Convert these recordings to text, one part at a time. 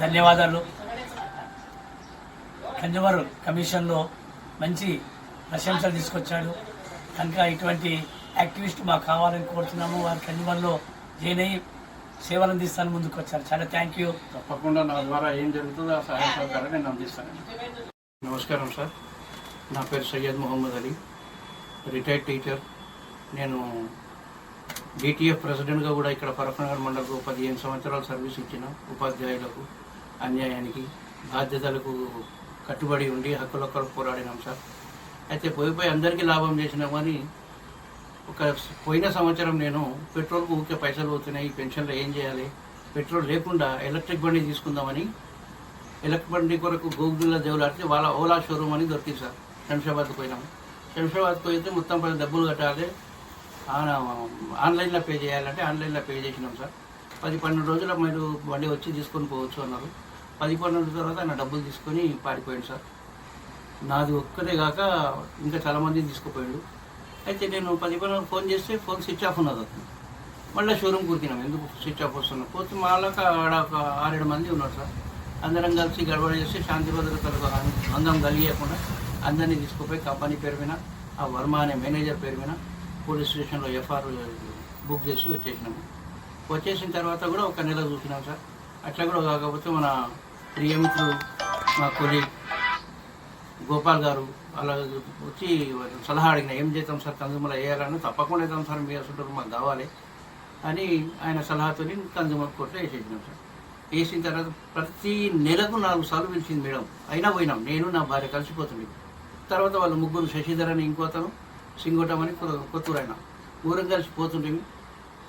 ధన్యవాదాలు. కన్జ్యూమర్ కమిషన్లో మంచి ప్రశంసలు తీసుకొచ్చాడు. కనుక ఇటువంటి యాక్టివిస్ట్ మాకు కావాలని కోరుతున్నాము. వారి కన్జ్యూమర్లో జాయిన్ అయ్యి సేవలు అందిస్తాను ముందుకు వచ్చారు చాలా థ్యాంక్ యూ తప్పకుండా నా ద్వారా ఏం జరుగుతుందో ఆ సహాయ సహకారం నేను అందిస్తాను. నమస్కారం సార్. నా పేరు సయ్యద్ మొహమ్మద్ అలీ రిటైర్డ్ టీచర్ నేను డిటిఎఫ్ ప్రెసిడెంట్గా కూడా ఇక్కడ పరపనగర్ మండలకు పదిహేను సంవత్సరాలు సర్వీస్ ఇచ్చిన ఉపాధ్యాయులకు అన్యాయానికి బాధ్యతలకు కట్టుబడి ఉండి హక్కుల కొరకు పోరాడినాం సార్. అయితే పోయిపోయి అందరికీ లాభం చేసినాం కానీ ఒక పోయిన సంవత్సరం నేను పెట్రోల్కు ఊకే పైసలు పోతున్నాయి పెన్షన్లో ఏం చేయాలి? పెట్రోల్ లేకుండా ఎలక్ట్రిక్ బండి తీసుకుందామని ఎలక్ట్రిక్ బండి కొరకు గూగుల్లో దేవులాడితే వాళ్ళ ఓలా షోరూమ్ అని దొరికింది సార్. శంషాబాద్కి పోయినాము శంషాబాద్కి పోయితే మొత్తం పది డబ్బులు కట్టాలి. ఆన్లైన్లో పే చేయాలంటే ఆన్లైన్లో పే చేసినాం సార్. పది పన్నెండు రోజుల మీరు బండి వచ్చి తీసుకొని పోవచ్చు అన్నారు. పది పన్నెండు తర్వాత నా డబ్బులు తీసుకొని పారిపోయాడు సార్. నాది ఒక్కటే కాక ఇంకా చాలామంది తీసుకుపోయాడు. అయితే నేను పది పన్నెండు ఫోన్ చేస్తే ఫోన్ స్విచ్ ఆఫ్ ఉన్నది అతను. మళ్ళీ షోరూమ్ కూర్చున్నాం. ఎందుకు స్విచ్ ఆఫ్ వస్తున్నాం? పోతే మాలో ఆడ ఒక ఆరేడు మంది ఉన్నారు సార్. అందరం కలిసి గడబడ చేసి శాంతి భద్రతలకు అందం కలిగకుండా అందరినీ తీసుకుపోయి కంపెనీ పేరు మీద ఆ వర్మ అనే మేనేజర్ పేరు మీద పోలీస్ స్టేషన్లో ఎఫ్ఆర్ బుక్ చేసి వచ్చేసినాము వచ్చేసిన తర్వాత కూడా ఒక నెల చూసినాం సార్. అట్లా కూడా కాకపోతే మన ప్రియమిత్రుడు మా కొలీగ్ గోపాల్ గారు అలా వచ్చి సలహా అడిగిన ఏం చేద్దాం సార్? కందుమల వేయాలని తప్పకుండా వేద్దాం సార్ మీ అసలు మాకు కావాలి అని ఆయన సలహాతో కందుమల కోర్టులో వేసేసినాం సార్. వేసిన తర్వాత ప్రతి నెలకు నాలుగు సార్లు పిలిచింది మేడం. అయినా పోయినాం. నేను నా భార్య కలిసిపోతుంది. తర్వాత వాళ్ళు ముగ్గురు శశిధర్ అని ఇంకోతను సింగోటం అని కొ- కొత్తూరు ఆయన ఊరం కలిసి పోతుండేవి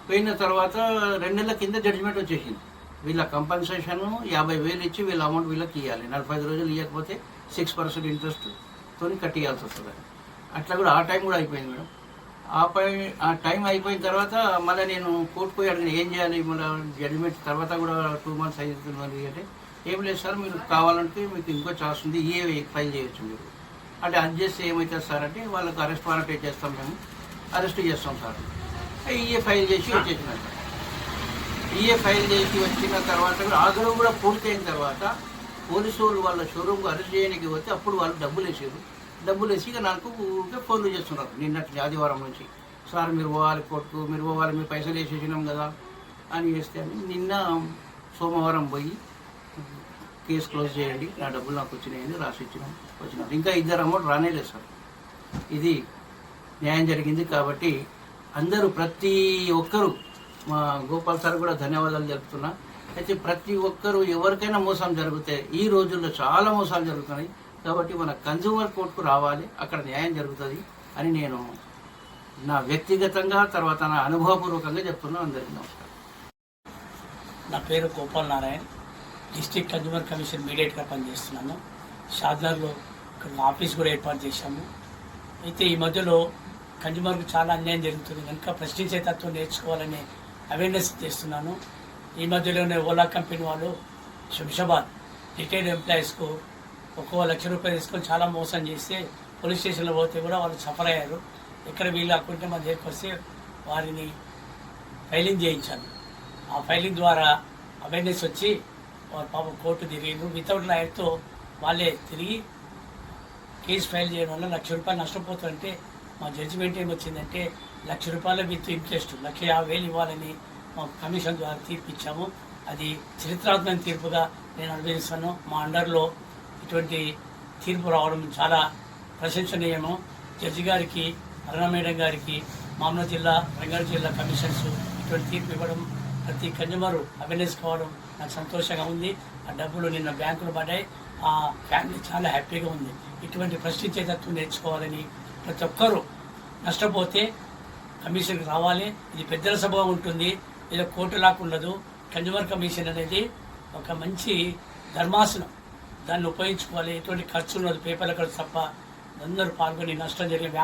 పోయిన తర్వాత రెండు నెలల కింద జడ్జిమెంట్ వచ్చేసింది. వీళ్ళ కంపన్సేషన్ యాభై వేలు ఇచ్చి వీళ్ళ అమౌంట్ వీళ్ళకి ఇవ్వాలి నలభై ఐదు రోజులు ఇవ్వకపోతే సిక్స్ పర్సెంట్ ఇంట్రెస్ట్ తోని కట్టియాల్సి వస్తుంది. అట్లా కూడా ఆ టైం కూడా అయిపోయింది మేడం. ఆ పై ఆ టైం అయిపోయిన తర్వాత మళ్ళీ నేను కోర్టు పోయి అడిగిన ఏం చేయాలి? మళ్ళీ జడ్జిమెంట్ తర్వాత కూడా టూ మంత్స్ అవుతుంది అంటే ఏం లేదు సార్ మీరు కావాలంటే మీకు ఇంకో ఛాన్స్ ఉంది. ఏ ఫైల్ చేయొచ్చు మీరు. అంటే అది చేస్తే ఏమవుతుంది సార్ అంటే వాళ్ళకి అరెస్ట్ వారెంట్ చేస్తాం మేము. అరెస్ట్ చేస్తాం సార్. ఈఏ ఫైల్ చేసి వచ్చేసిన ఈఏ ఫైల్ చేసి వచ్చిన తర్వాత కూడా ఆ కూడా పూర్తయిన తర్వాత పోలీసు వాళ్ళు వాళ్ళ షోరూమ్కి అరెస్ట్ చేయడానికి పోతే అప్పుడు వాళ్ళు డబ్బులు వేసారు. డబ్బులు వేసి ఇక నాకు ఊరికే ఫోన్లు చేస్తున్నారు. నిన్నటి ఆదివారం నుంచి. సార్ మీరు పోవాలి కొట్టు మీరు పోవాలి మీరు పైసలు వేసేసినాం కదా అని చేస్తే అని నిన్న సోమవారం పోయి కేసు క్లోజ్ చేయండి. నా డబ్బులు నాకు వచ్చినాయని రాసి ఇచ్చినాం. వచ్చినాం. ఇంకా ఇద్దరు అమౌంట్ రానేలేదు సార్. ఇది న్యాయం జరిగింది కాబట్టి అందరూ ప్రతి ఒక్కరూ మా గోపాల్ సార్ కూడా ధన్యవాదాలు తెలుపుతున్నా. అయితే ప్రతి ఒక్కరూ ఎవరికైనా మోసం జరిగితే ఈ రోజుల్లో చాలా మోసాలు జరుగుతున్నాయి. కాబట్టి మన కన్జ్యూమర్ కోర్టుకు రావాలి. అక్కడ న్యాయం జరుగుతుంది అని నేను నా వ్యక్తిగతంగా తర్వాత నా అనుభవపూర్వకంగా చెప్తున్నా. అందరికీ నమస్కారం. నా పేరు Gopal Narayan. District consumer commission మీడియట్గా పనిచేస్తున్నాను షాద్నర్లో ఇక్కడ ఆఫీస్ కూడా ఏర్పాటు చేశాము. అయితే ఈ మధ్యలో కన్జ్యూమర్కు చాలా అన్యాయం జరుగుతుంది. కనుక ప్రశ్నించే తత్వం నేర్చుకోవాలనే అవేర్నెస్ చేస్తున్నాను. ఈ మధ్యలోనే ఓలా కంపెనీ వాళ్ళు శంషాబాద్ రిటైర్డ్ ఎంప్లాయీస్కు ఒక్కో లక్ష రూపాయలు తీసుకొని చాలా మోసం చేస్తే పోలీస్ స్టేషన్లో పోతే కూడా వాళ్ళు సఫర్ అయ్యారు. ఎక్కడ వీళ్ళు అక్కుంటే మన దగ్గరికి వస్తే వారిని ఫైలింగ్ చేయించాను ఆ ఫైలింగ్ ద్వారా అవేర్నెస్ వచ్చి పాపం కోర్టు తిరిగిండ్రు వితౌట్ లాయర్తో వాళ్ళే తిరిగి కేసు ఫైల్ చేయడం వల్ల లక్ష రూపాయలు నష్టపోతుంటే మా జడ్జిమెంట్ ఏమొచ్చిందంటే లక్ష రూపాయల విత్ ఇంట్రెస్ట్ లక్ష యాభై వేలు ఇవ్వాలని మా కమిషన్ ద్వారా తీర్పు ఇచ్చాము అది చరిత్రాత్మక తీర్పుగా నేను అనుభవిస్తాను. మా అండర్లో ఇటువంటి తీర్పు రావడం చాలా ప్రశంసనీయము. జడ్జి గారికి అరుణ మేడం గారికి మామూలు జిల్లా రంగారెడ్డి జిల్లా కమిషన్స్ ఇటువంటి తీర్పు ఇవ్వడం ప్రతి కన్జ్యూమర్ అవేర్నెస్ కావడం నాకు సంతోషంగా ఉంది. ఆ డబ్బులు నిన్న బ్యాంకులో పడ్డాయి. ఆ ఫ్యామిలీ చాలా హ్యాపీగా ఉంది. ఇటువంటి ప్రశ్నించే తత్వం నేర్చుకోవాలని ప్రతి ఒక్కరూ నష్టపోతే కమిషన్కి రావాలి. ఇది పెద్దల సభ ఉంటుంది. ఇది కోర్టు లాగా ఉండదు. కన్జ్యూమర్ కమిషన్ అనేది ఒక మంచి ధర్మాసనం. దాన్ని ఉపయోగించుకోవాలి. ఎటువంటి ఖర్చు ఉండదు. పేపర్ల ఖర్చు తప్ప అందరూ పాల్గొని నష్టం జరిగే వ్యాపారం